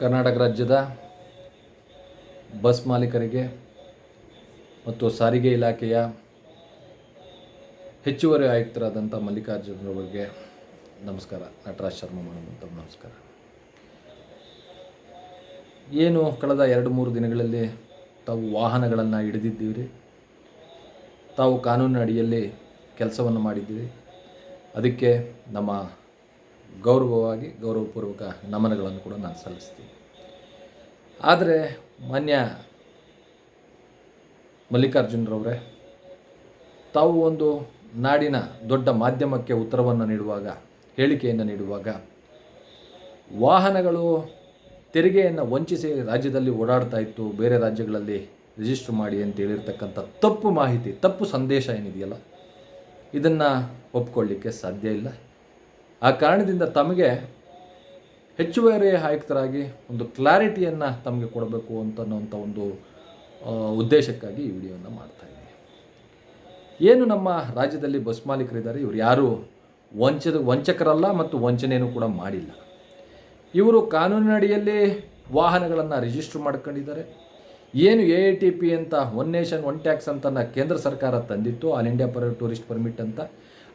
ಕರ್ನಾಟಕ ರಾಜ್ಯದ ಬಸ್ ಮಾಲೀಕರಿಗೆ ಮತ್ತು ಸಾರಿಗೆ ಇಲಾಖೆಯ ಹೆಚ್ಚುವರಿ ಆಯುಕ್ತರಾದಂಥ ಮಲ್ಲಿಕಾರ್ಜುನರವರಿಗೆ ನಮಸ್ಕಾರ. ನಟರಾಜ್ ಶರ್ಮಾ ಮಾಡುವಂಥ ನಮಸ್ಕಾರ. ಏನು ಕಳೆದ ಎರಡು ಮೂರು ದಿನಗಳಲ್ಲಿ ತಾವು ವಾಹನಗಳನ್ನು ಹಿಡಿದಿದ್ದೀರಿ? ತಾವು ಕಾನೂನಿನ ಅಡಿಯಲ್ಲಿ ಕೆಲಸವನ್ನು ಮಾಡಿದ್ದೀರಿ. ಅದಕ್ಕೆ ನಮ್ಮ ಗೌರವವಾಗಿ, ಗೌರವಪೂರ್ವಕ ನಮನಗಳನ್ನು ಕೂಡ ನಾನು ಸಲ್ಲಿಸ್ತೀನಿ. ಆದರೆ ಮಾನ್ಯ ಮಲ್ಲಿಕಾರ್ಜುನರವರೇ, ತಾವು ಒಂದು ನಾಡಿನ ದೊಡ್ಡ ಮಾಧ್ಯಮಕ್ಕೆ ಉತ್ತರವನ್ನು ನೀಡುವಾಗ, ಹೇಳಿಕೆಯನ್ನು ನೀಡುವಾಗ, ವಾಹನಗಳು ತೆರಿಗೆಯನ್ನು ವಂಚಿಸಿ ರಾಜ್ಯದಲ್ಲಿ ಓಡಾಡ್ತಾ ಇತ್ತು, ಬೇರೆ ರಾಜ್ಯಗಳಲ್ಲಿ ರಿಜಿಸ್ಟರ್ ಮಾಡಿ ಅಂತ ಹೇಳಿರ್ತಕ್ಕಂಥ ತಪ್ಪು ಮಾಹಿತಿ, ತಪ್ಪು ಸಂದೇಶ ಏನಿದೆಯಲ್ಲ, ಇದನ್ನು ಒಪ್ಕೊಳ್ಳಿಕ್ಕೆ ಸಾಧ್ಯ ಇಲ್ಲ. ಆ ಕಾರಣದಿಂದ ತಮಗೆ ಹೆಚ್ಚುವರಿ ಆಯುಕ್ತರಾಗಿ ಒಂದು ಕ್ಲಾರಿಟಿಯನ್ನು ತಮಗೆ ಕೊಡಬೇಕು ಅಂತನ್ನುವಂಥ ಒಂದು ಉದ್ದೇಶಕ್ಕಾಗಿ ಈ ವಿಡಿಯೋವನ್ನು ಮಾಡ್ತಾ ಇದ್ದೀನಿ. ಏನು ನಮ್ಮ ರಾಜ್ಯದಲ್ಲಿ ಬಸ್ ಮಾಲೀಕರಿದ್ದಾರೆ? ಇವರು ಯಾರು ವಂಚದ, ವಂಚಕರಲ್ಲ ಮತ್ತು ವಂಚನೆಯನ್ನು ಕೂಡ ಮಾಡಿಲ್ಲ. ಇವರು ಕಾನೂನಿನಡಿಯಲ್ಲಿ ವಾಹನಗಳನ್ನು ರಿಜಿಸ್ಟರ್ ಮಾಡ್ಕೊಂಡಿದ್ದಾರೆ. ಏನು ಎ ಟಿ ಪಿ ಅಂತ ಒನ್ ನೇಷನ್ ಒನ್ ಟ್ಯಾಕ್ಸ್ ಅಂತ ಕೇಂದ್ರ ಸರ್ಕಾರ ತಂದಿತ್ತು all India per tourist permit ಅಂತ.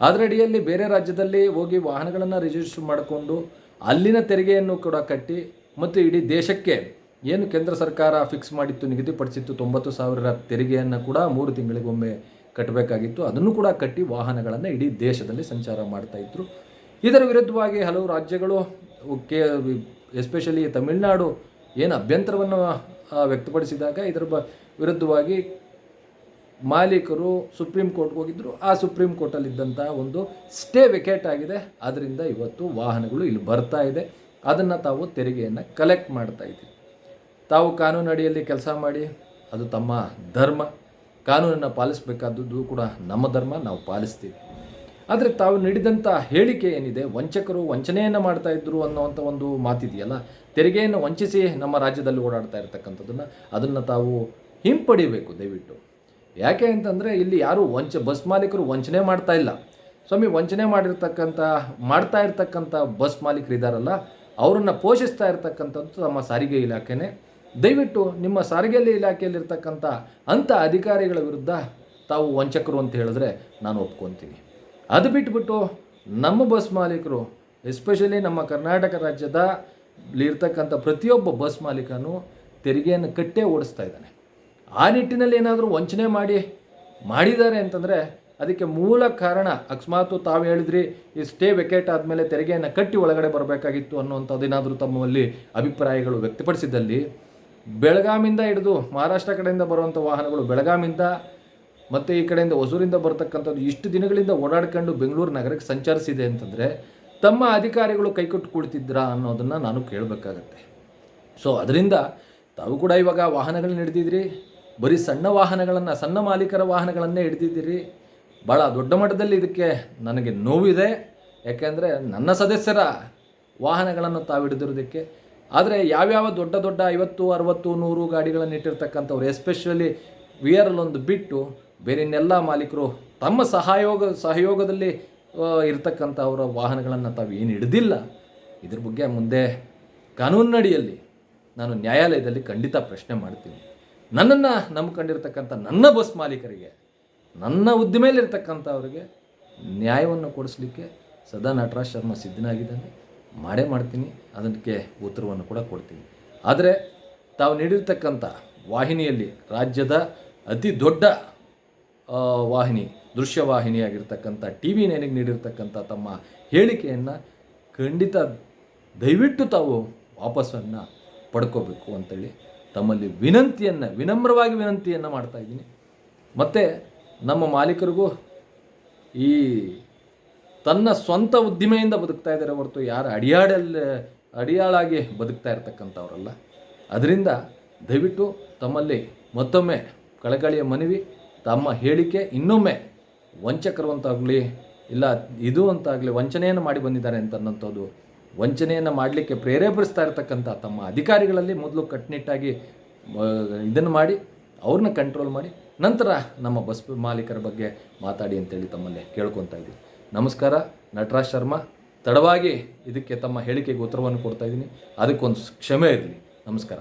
ಅದರಡಿಯಲ್ಲಿ ಬೇರೆ ರಾಜ್ಯದಲ್ಲಿ ಹೋಗಿ ವಾಹನಗಳನ್ನು ರಿಜಿಸ್ಟರ್ ಮಾಡಿಕೊಂಡು ಅಲ್ಲಿನ ತೆರಿಗೆಯನ್ನು ಕೂಡ ಕಟ್ಟಿ ಮತ್ತು ಇಡೀ ದೇಶಕ್ಕೆ ಏನು ಕೇಂದ್ರ ಸರ್ಕಾರ ಫಿಕ್ಸ್ ಮಾಡಿತ್ತು, ನಿಗದಿಪಡಿಸಿತ್ತು, ತೊಂಬತ್ತು ಸಾವಿರ ತೆರಿಗೆಯನ್ನು ಕೂಡ ಮೂರು ತಿಂಗಳಿಗೊಮ್ಮೆ ಕಟ್ಟಬೇಕಾಗಿತ್ತು. ಅದನ್ನು ಕೂಡ ಕಟ್ಟಿ ವಾಹನಗಳನ್ನು ಇಡೀ ದೇಶದಲ್ಲಿ ಸಂಚಾರ ಮಾಡ್ತಾ ಇದ್ರು. ವಿರುದ್ಧವಾಗಿ ಹಲವು ರಾಜ್ಯಗಳು, ಕೆ ಎಸ್ಪೆಷಲಿ ತಮಿಳುನಾಡು ಏನು ಅಭ್ಯಂತರವನ್ನು ವ್ಯಕ್ತಪಡಿಸಿದಾಗ ಇದರ ಬ, ವಿರುದ್ಧವಾಗಿ ಮಾಲೀಕರು ಸುಪ್ರೀಂ ಕೋರ್ಟ್ಗೆ ಹೋಗಿದ್ದರು ಆ ಸುಪ್ರೀಂ ಕೋರ್ಟಲ್ಲಿದ್ದಂಥ ಒಂದು ಸ್ಟೇ ವೆಕೇಟ್ ಆಗಿದೆ. ಅದರಿಂದ ಇವತ್ತು ವಾಹನಗಳು ಇಲ್ಲಿ ಬರ್ತಾ ಇದೆ. ಅದನ್ನು ತಾವು ತೆರಿಗೆಯನ್ನು ಕಲೆಕ್ಟ್ ಮಾಡ್ತಾ ಇದ್ದೀವಿ ತಾವು ಕಾನೂನು ಅಡಿಯಲ್ಲಿ ಕೆಲಸ ಮಾಡಿ, ಅದು ತಮ್ಮ ಧರ್ಮ. ಕಾನೂನನ್ನು ಪಾಲಿಸಬೇಕಾದದ್ದು ಕೂಡ ನಮ್ಮ ಧರ್ಮ, ನಾವು ಪಾಲಿಸ್ತೀವಿ. ಆದರೆ ತಾವು ನೀಡಿದಂಥ ಹೇಳಿಕೆ ಏನಿದೆ? ವಂಚಕರು ವಂಚನೆಯನ್ನು ಮಾಡ್ತಾ ಇದ್ರು ಅನ್ನೋವಂಥ ಒಂದು ಮಾತಿದೆಯಲ್ಲ? ತೆರಿಗೆಯನ್ನು ವಂಚಿಸಿ ನಮ್ಮ ರಾಜ್ಯದಲ್ಲಿ ಓಡಾಡ್ತಾ ಇರ್ತಕ್ಕಂಥದ್ದನ್ನು ಅದನ್ನು ತಾವು ಹಿಂಪಡಿಬೇಕು ದಯವಿಟ್ಟು. ಯಾಕೆ ಅಂತಂದರೆ ಇಲ್ಲಿ ಯಾರು ವಂಚ, ಬಸ್ ಮಾಲೀಕರು ವಂಚನೆ ಮಾಡ್ತಾ ಇಲ್ಲ. ಸ್ವಾಮಿ, ವಂಚನೆ ಮಾಡಿರ್ತಕ್ಕಂಥ ಮಾಡ್ತಾ ಇರ್ತಕ್ಕಂಥ ಬಸ್ ಮಾಲೀಕರು ಇದ್ದಾರಲ್ಲ ಅವರನ್ನು ಪೋಷಿಸ್ತಾ ಇರ್ತಕ್ಕಂಥದ್ದು ನಮ್ಮ ಸಾರಿಗೆ ಇಲಾಖೆನೇ. ದಯವಿಟ್ಟು ನಿಮ್ಮ ಸಾರಿಗೆ ಇಲಾಖೆಯಲ್ಲಿರ್ತಕ್ಕಂಥ ಅಂಥ ಅಧಿಕಾರಿಗಳ ವಿರುದ್ಧ ತಾವು ವಂಚಕರು ಅಂತ ಹೇಳಿದ್ರೆ ನಾನು ಒಪ್ಕೊತೀನಿ. ಅದು ಬಿಟ್ಬಿಟ್ಟು ನಮ್ಮ ಬಸ್ ಮಾಲೀಕರು ಎಸ್ಪೆಷಲಿ ನಮ್ಮ ಕರ್ನಾಟಕ ರಾಜ್ಯದ ಇರ್ತಕ್ಕಂಥ ಪ್ರತಿಯೊಬ್ಬ ಬಸ್ ಮಾಲೀಕನು ತೆರಿಗೆಯನ್ನು ಕಟ್ಟೇ ಓಡಿಸ್ತಾ ಇದ್ದಾನೆ. ಆ ನಿಟ್ಟಿನಲ್ಲಿ ಏನಾದರೂ ವಂಚನೆ ಮಾಡಿ, ಮಾಡಿದ್ದಾರೆ ಅಂತಂದರೆ ಅದಕ್ಕೆ ಮೂಲ ಕಾರಣ, ಅಕಸ್ಮಾತು ತಾವು ಹೇಳಿದ್ರಿ, ಈ ಸ್ಟೇ ವೆಕೇಟ್ ಆದಮೇಲೆ ತೆರಿಗೆಯನ್ನು ಕಟ್ಟಿ ಒಳಗಡೆ ಬರಬೇಕಾಗಿತ್ತು ಅನ್ನುವಂಥದ್ದೇನಾದರೂ ತಮ್ಮಲ್ಲಿ ಅಭಿಪ್ರಾಯಗಳು ವ್ಯಕ್ತಪಡಿಸಿದ್ದಲ್ಲಿ, ಬೆಳಗಾಮಿಂದ ಹಿಡಿದು ಮಹಾರಾಷ್ಟ್ರ ಕಡೆಯಿಂದ ಬರುವಂಥ ವಾಹನಗಳು ಬೆಳಗಾಮಿಂದ ಮತ್ತು ಈ ಕಡೆಯಿಂದ ಹೊಸೂರಿಂದ ಬರ್ತಕ್ಕಂಥದ್ದು ಇಷ್ಟು ದಿನಗಳಿಂದ ಓಡಾಡ್ಕೊಂಡು ಬೆಂಗಳೂರು ನಗರಕ್ಕೆ ಸಂಚರಿಸಿದೆ ಅಂತಂದರೆ ತಮ್ಮ ಅಧಿಕಾರಿಗಳು ಕೈಕೊಟ್ಟು ಕುಳಿತಿದ್ರಾ ಅನ್ನೋದನ್ನು ನಾನು ಕೇಳಬೇಕಾಗತ್ತೆ. ಸೊ ಅದರಿಂದ ತಾವು ಕೂಡ ಇವಾಗ ವಾಹನಗಳನ್ನ ಹಿಡಿದಿದ್ರಿ, ಬರೀ ಸಣ್ಣ ವಾಹನಗಳನ್ನು, ಸಣ್ಣ ಮಾಲೀಕರ ವಾಹನಗಳನ್ನೇ ಹಿಡಿದಿದ್ದೀರಿ. ಭಾಳ ದೊಡ್ಡ ಮಟ್ಟದಲ್ಲಿ ಇದಕ್ಕೆ ನನಗೆ ನೋವಿದೆ. ಯಾಕೆಂದರೆ ನನ್ನ ಸದಸ್ಯರ ವಾಹನಗಳನ್ನು ತಾವು ಹಿಡಿದಿರೋದಕ್ಕೆ ಆದರೆ ಯಾವ್ಯಾವ ದೊಡ್ಡ ದೊಡ್ಡ ಐವತ್ತು, ಅರವತ್ತು, ನೂರು ಗಾಡಿಗಳನ್ನು ಇಟ್ಟಿರ್ತಕ್ಕಂಥವ್ರು ಎಸ್ಪೆಷಲಿ ವಿಯರಲ್ಲೊಂದು ಬಿಟ್ಟು ಬೇರೆ ಇನ್ನೆಲ್ಲ ಮಾಲೀಕರು ತಮ್ಮ ಸಹಯೋಗ, ಸಹಯೋಗದಲ್ಲಿ ಇರ್ತಕ್ಕಂಥ ಅವರ ವಾಹನಗಳನ್ನು ತಾವು ಏನು ಹಿಡಿದಿಲ್ಲ. ಇದ್ರ ಬಗ್ಗೆ ಮುಂದೆ ಕಾನೂನಿನಡಿಯಲ್ಲಿ ನಾನು ನ್ಯಾಯಾಲಯದಲ್ಲಿ ಖಂಡಿತ ಪ್ರಶ್ನೆ ಮಾಡ್ತೀನಿ. ನನ್ನನ್ನು ನಂಬ್ಕೊಂಡಿರ್ತಕ್ಕಂಥ ನನ್ನ ಬಸ್ ಮಾಲೀಕರಿಗೆ, ನನ್ನ ಉದ್ದಿಮೆಯಲ್ಲಿರ್ತಕ್ಕಂಥವ್ರಿಗೆ ನ್ಯಾಯವನ್ನು ಕೊಡಿಸ್ಲಿಕ್ಕೆ ಸದಾ ನಟರಾಜ್ ಶರ್ಮಾ ಸಿದ್ಧನಾಗಿದ್ದಾನೆ. ಮಾಡೇ ಮಾಡ್ತೀನಿ. ಅದಕ್ಕೆ ಉತ್ತರವನ್ನು ಕೂಡ ಕೊಡ್ತೀನಿ. ಆದರೆ ತಾವು ನೀಡಿರ್ತಕ್ಕಂಥ ವಾಹಿನಿಯಲ್ಲಿ ರಾಜ್ಯದ ಅತಿ ದೊಡ್ಡ ವಾಹಿನಿ ದೃಶ್ಯವಾಹಿನಿಯಾಗಿರ್ತಕ್ಕಂಥ ಟಿ ವಿ ನೈನಿಗೆ ನೀಡಿರ್ತಕ್ಕಂಥ ತಮ್ಮ ಹೇಳಿಕೆಯನ್ನು ಖಂಡಿತ ದಯವಿಟ್ಟು ತಾವು ವಾಪಸ್ಸನ್ನು ಪಡ್ಕೋಬೇಕು ಅಂತೇಳಿ ತಮ್ಮಲ್ಲಿ ವಿನಂತಿಯನ್ನು, ವಿನಮ್ರವಾಗಿ ವಿನಂತಿಯನ್ನು ಮಾಡ್ತಾ ಇದ್ದೀನಿ. ಮತ್ತು ನಮ್ಮ ಮಾಲೀಕರಿಗೂ ಈ ತನ್ನ ಸ್ವಂತ ಉದ್ದಿಮೆಯಿಂದ ಬದುಕ್ತಾ ಇದ್ದಾರೆ ಹೊರತು ಯಾರು ಅಡಿಯಾಡಲ್ಲಿ ಅಡಿಯಾಳಾಗಿ ಬದುಕ್ತಾ ಇರ್ತಕ್ಕಂಥವ್ರಲ್ಲ. ಅದರಿಂದ ದಯವಿಟ್ಟು ತಮ್ಮಲ್ಲಿ ಮತ್ತೊಮ್ಮೆ ಕಳಕಳಿಯ ಮನವಿ ತಮ್ಮ ಹೇಳಿಕೆ ಇನ್ನೊಮ್ಮೆ ವಂಚಕರು ಅಂತಾಗಲಿ ಇಲ್ಲ ಇದು ಅಂತಾಗಲಿ ವಂಚನೆಯನ್ನು ಮಾಡಿ ಬಂದಿದ್ದಾರೆ ಅಂತನ್ನಂಥದ್ದು ವಂಚನೆಯನ್ನು ಮಾಡಲಿಕ್ಕೆ ಪ್ರೇರೇಪಿಸ್ತಾ ಇರತಕ್ಕಂಥ ತಮ್ಮ ಅಧಿಕಾರಿಗಳಲ್ಲಿ ಮೊದಲು ಕಟ್ಟುನಿಟ್ಟಾಗಿ ಇದನ್ನು ಮಾಡಿ, ಅವ್ರನ್ನ ಕಂಟ್ರೋಲ್ ಮಾಡಿ, ನಂತರ ನಮ್ಮ ಬಸ್ ಮಾಲೀಕರ ಬಗ್ಗೆ ಮಾತಾಡಿ ಅಂತೇಳಿ ತಮ್ಮಲ್ಲಿ ಕೇಳ್ಕೊತಾ ಇದ್ದೀನಿ. ನಮಸ್ಕಾರ, ನಟರಾಜ್ ಶರ್ಮಾ. ತಡವಾಗಿ ಇದಕ್ಕೆ ತಮ್ಮ ಹೇಳಿಕೆಗೆ ಉತ್ತರವನ್ನು ಕೊಡ್ತಾ ಇದ್ದೀನಿ. ಅದಕ್ಕೊಂದು ಕ್ಷಮೆ ಇರಲಿ. ನಮಸ್ಕಾರ.